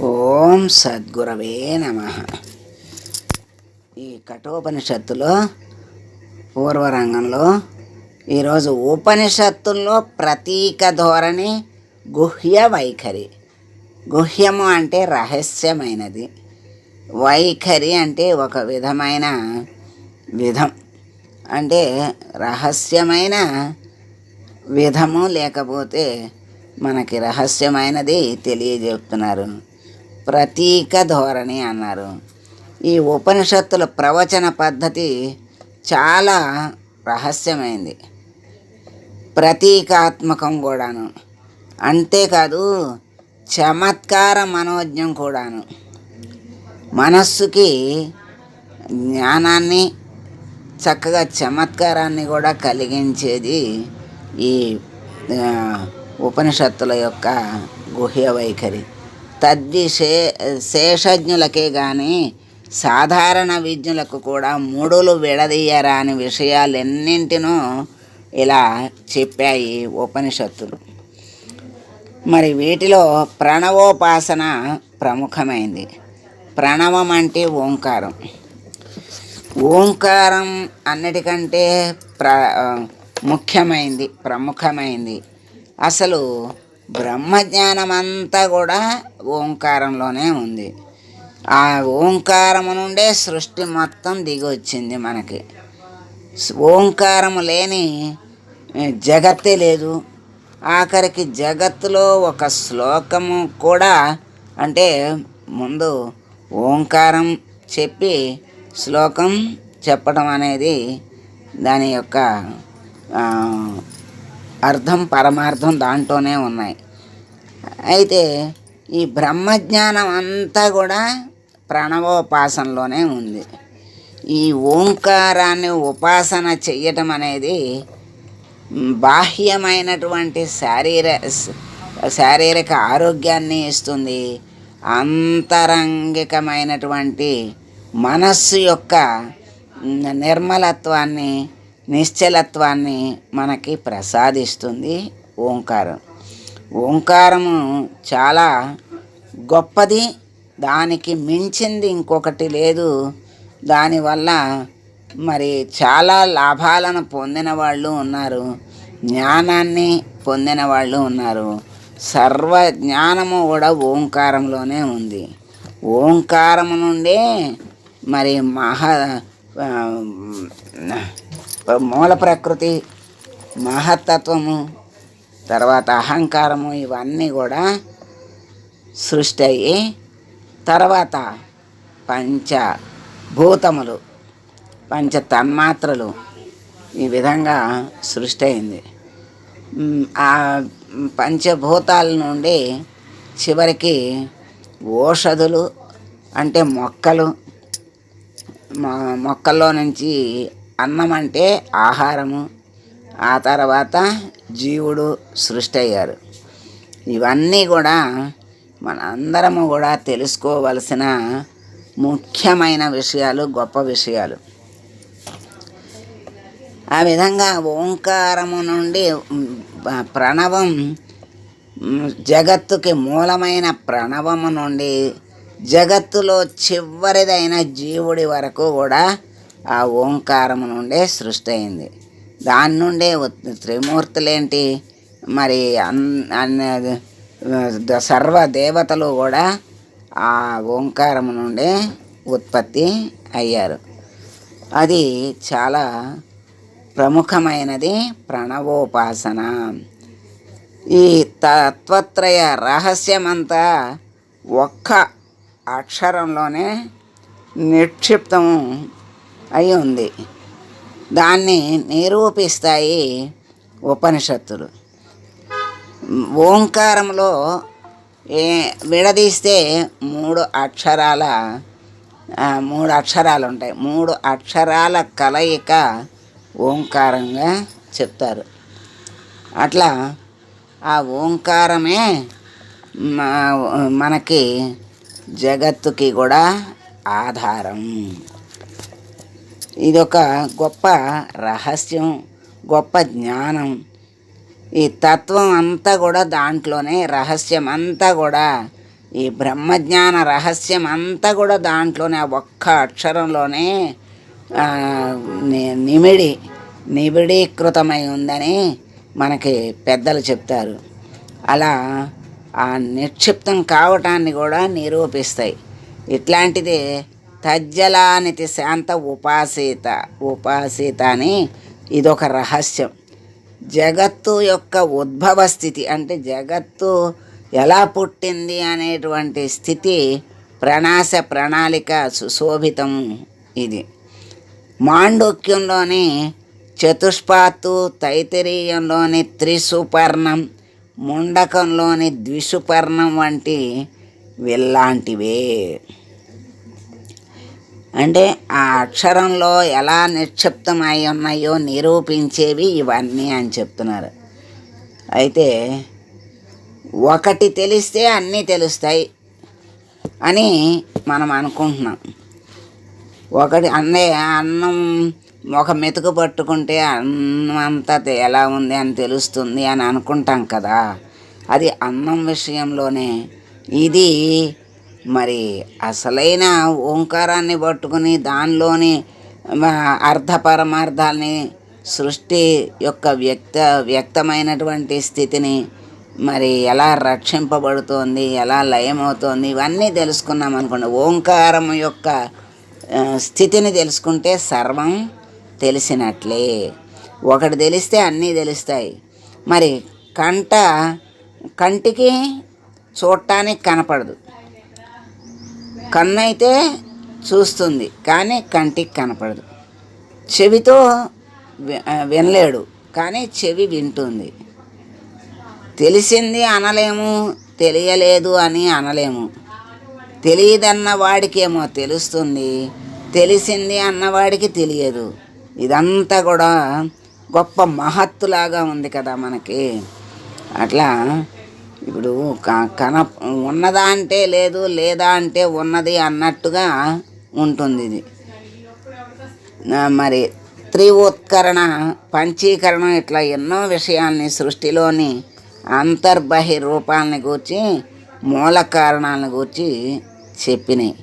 ఓం సద్గురవే నమ. ఈ కఠోపనిషత్తులో పూర్వరంగంలో ఈరోజు ఉపనిషత్తుల్లో ప్రతీక ధోరణి గుహ్య వైఖరి. గుహ్యము అంటే రహస్యమైనది. వైఖరి అంటే ఒక విధమైన విధం. అంటే రహస్యమైన విధము లేకపోతే మనకి రహస్యమైనది తెలియజెప్తున్నారు ప్రతీక ధోరణి అన్నారు. ఈ ఉపనిషత్తుల ప్రవచన పద్ధతి చాలా రహస్యమైంది. ప్రతీకాత్మకం కూడాను. అంతేకాదు చమత్కార మనోజ్ఞం కూడాను. మనస్సుకి జ్ఞానాన్ని చక్కగా చమత్కారాన్ని కూడా కలిగించేది ఈ ఉపనిషత్తుల యొక్క గుహ్య వైఖరి. తద్విశే శేషజ్ఞులకే కానీ సాధారణ విజ్ఞులకు కూడా మూడులు విడదీయరాని విషయాలెన్నింటినో ఇలా చెప్పాయి ఉపనిషత్తులు. మరి వీటిలో ప్రణవోపాసన ప్రముఖమైంది. ప్రణవం అంటే ఓంకారం. ఓంకారం అన్నిటికంటే ప్ర ముఖ్యమైంది ప్రముఖమైంది. అసలు బ్రహ్మజ్ఞానం అంతా కూడా ఓంకారంలోనే ఉంది. ఆ ఓంకారము నుండే సృష్టి మొత్తం దిగి వచ్చింది మనకి ఓంకారము లేని జగత్తే లేదు. ఆఖరికి జగత్తులో ఒక శ్లోకము కూడా అంటే ముందు ఓంకారం చెప్పి శ్లోకం చెప్పడం అనేది దాని యొక్క అర్థం పరమార్థం దాంట్లోనే ఉన్నాయి. అయితే ఈ బ్రహ్మజ్ఞానం అంతా కూడా ప్రణవోపాసనలోనే ఉంది. ఈ ఓంకారాన్ని ఉపాసన చెయ్యటం అనేది బాహ్యమైనటువంటి శారీర శారీరక ఆరోగ్యాన్ని ఇస్తుంది. అంతరంగికమైనటువంటి మనస్సు యొక్క నిర్మలత్వాన్ని నిశ్చలత్వాన్ని మనకి ప్రసాదిస్తుంది ఓంకారం. ఓంకారము చాలా గొప్పది దానికి మించింది ఇంకొకటి లేదు. దానివల్ల మరి చాలా లాభాలను పొందిన వాళ్ళు ఉన్నారు జ్ఞానాన్ని పొందిన వాళ్ళు ఉన్నారు. సర్వ జ్ఞానము కూడా ఓంకారంలోనే ఉంది. ఓంకారము నుండే మరి మహా మూల ప్రకృతి మహత్తత్వము తర్వాత అహంకారము ఇవన్నీ కూడా సృష్టి అయ్యి తర్వాత పంచ భూతములు పంచ తన్మాత్రలు ఈ విధంగా సృష్టి అయింది. ఆ పంచభూతాల నుండి చివరికి ఓషధులు అంటే మొక్కలు మొక్కల్లో నుంచి అన్నం అంటే ఆహారము. ఆ తర్వాత జీవుడు సృష్టి అయ్యారు ఇవన్నీ కూడా మన అందరము కూడా తెలుసుకోవలసిన ముఖ్యమైన విషయాలు గొప్ప విషయాలు. ఆ విధంగా ఓంకారము నుండి ప్రణవం జగత్తుకి మూలమైన ప్రణవము నుండి జగత్తులో చివరిదైన జీవుడి వరకు కూడా ఆ ఓంకారము నుండే సృష్టి అయింది. దాని నుండే త్రిమూర్తులేంటి? మరి అన్ అన్న సర్వ దేవతలు కూడా ఆ ఓంకారము నుండే ఉత్పత్తి అయ్యారు. అది చాలా ప్రముఖమైనది ప్రణవోపాసన. ఈ తత్వత్రయ రహస్యమంతా ఒక్క అక్షరంలోనే నిక్షిప్తం అయి ఉంది. దాన్ని నిరూపిస్తాయి ఉపనిషత్తులు. ఓంకారంలో ఏ విడదీస్తే మూడు అక్షరాల మూడు అక్షరాలు ఉంటాయి మూడు అక్షరాల కలయిక ఓంకారంగా చెప్తారు. అట్లా ఆ ఓంకారమే మా- మనకి జగత్తుకి కూడా ఆధారం. ఇదొక గొప్ప రహస్యం గొప్ప జ్ఞానం. ఈ తత్వం అంతా కూడా దాంట్లోనే రహస్యం అంతా కూడా ఈ బ్రహ్మజ్ఞాన రహస్యం అంతా కూడా దాంట్లోనే ఆ ఒక్క అక్షరంలోనే నిమిడి నిబిడీకృతమై ఉందని మనకి పెద్దలు చెప్తారు. అలా ఆ నిక్షిప్తం కావటాన్ని కూడా నిరూపిస్తాయి. ఇట్లాంటిది తజ్జలానితి శాంత ఉపాసీత ఉపాసీత అని ఇదొక రహస్యం. జగత్తు యొక్క ఉద్భవ స్థితి అంటే జగత్తు ఎలా పుట్టింది అనేటువంటి స్థితి ప్రణాశ ప్రణాళిక సుశోభితం ఇది. మాండోక్యంలోని చతుష్పాతు తైతరీయంలోని త్రిసుపర్ణం ముండకంలోని ద్విసుపర్ణం వంటి విల్లాంటివే అంటే ఆ అక్షరంలో ఎలా నిక్షిప్తమై ఉన్నాయో నిరూపించేవి ఇవన్నీ అని చెప్తున్నారు. అయితే ఒకటి తెలిస్తే అన్నీ తెలుస్తాయి అని మనం అనుకుంటున్నాం. ఒకటి అన్నే అన్నం ఒక మెతుకు పట్టుకుంటే అన్నం అంతా ఎలా ఉంది అని తెలుస్తుంది అని అనుకుంటాం కదా. అది అన్నం విషయంలోనే. ఇది మరి అసలైన ఓంకారాన్ని పట్టుకుని దానిలోని అర్ధ పరమార్థాలని సృష్టి యొక్క వ్యక్త వ్యక్తమైనటువంటి స్థితిని మరి ఎలా రక్షింపబడుతోంది ఎలా లయమవుతోంది ఇవన్నీ తెలుసుకున్నాం అనుకోండి. ఓంకారం యొక్క స్థితిని తెలుసుకుంటే సర్వం తెలిసినట్లే. ఒకటి తెలిస్తే అన్నీ తెలుస్తాయి. మరి కంట కంటికి చూడటానికి కనపడదు. కన్ను అయితే చూస్తుంది కానీ కంటికి కనపడదు. చెవితో వినలేడు కానీ చెవి వింటుంది. తెలిసింది అనలేము తెలియలేదు అని అనలేము. తెలియదన్న వాడికేమో తెలుస్తుంది తెలిసింది అన్నవాడికి తెలియదు. ఇదంతా కూడా గొప్ప మహత్తులాగా ఉంది కదా మనకి. అట్లా ఇప్పుడు క- కన ఉన్నదా అంటే లేదు లేదా అంటే ఉన్నది అన్నట్టుగా ఉంటుంది ఇది. మరి త్రివోత్కరణ పంచీకరణం ఇట్లా ఎన్నో విషయాల్ని సృష్టిలోని అంతర్బహి రూపాలని గూర్చి మూల కారణాలను గూర్చి చెప్పినాయి.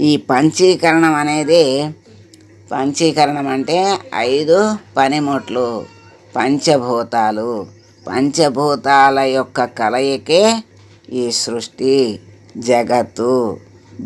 ఈ పంచీకరణం అనేది పంచీకరణం అంటే ఐదు పనిముట్లు పంచభూతాలు. పంచభూతాల యొక్క కలయికే ఈ సృష్టి జగత్తు.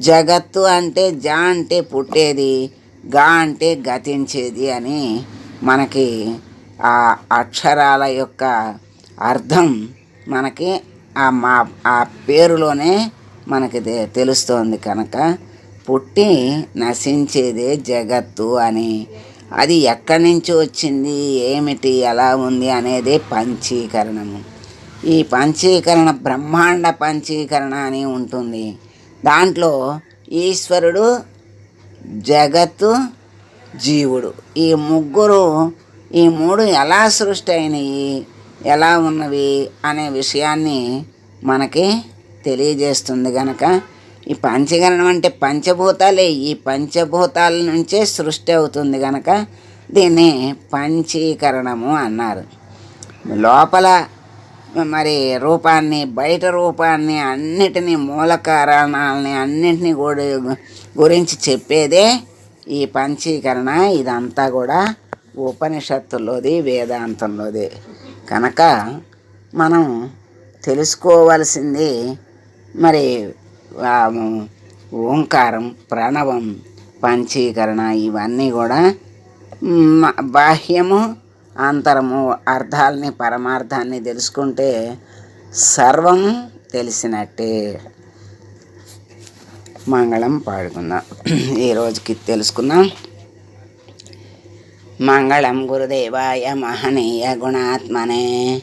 జగత్తు అంటే జా అంటే పుట్టేది గా అంటే గతించేది అని మనకి ఆ అక్షరాల యొక్క అర్థం మనకి ఆ మా ఆ పేరులోనే మనకి తె- తెలుస్తోంది కనుక పుట్టి నశించేదే జగత్తు అని అది ఎక్కడి నుంచి వచ్చింది? ఏమిటి? ఎలా ఉంది? అనేది పంచీకరణము. ఈ పంచీకరణ బ్రహ్మాండ పంచీకరణ అని ఉంటుంది. దాంట్లో ఈశ్వరుడు జగత్తు జీవుడు. ఈ ముగ్గురు ఈ మూడు ఎలా సృష్టి అయినవి ఎలా ఉన్నవి? అనే విషయాన్ని మనకి తెలియజేస్తుంది కనుక ఈ పంచగణం అంటే పంచభూతాలే. ఈ పంచభూతాల నుంచే సృష్టి అవుతుంది కనుక దీన్ని పంచీకరణము అన్నారు. లోపల మరి రూపాన్ని బయట రూపాన్ని అన్నిటినీ మూల కారణాలని అన్నింటినీ కూడా గురించి చెప్పేదే ఈ పంచీకరణ. ఇదంతా కూడా ఉపనిషత్తుల్లోది వేదాంతంలోది. కనుక మనం తెలుసుకోవలసింది మరి ఓంకారం ప్రణవం పంచీకరణ ఇవన్నీ కూడా బాహ్యము అంతరము అర్థాలని పరమార్థాన్ని తెలుసుకుంటే సర్వం తెలిసినట్టే. మంగళం పాడుకుందాం. ఈ రోజుకి తెలుసుకుందాం. మంగళం గురుదేవాయ మహనీయ గుణాత్మనే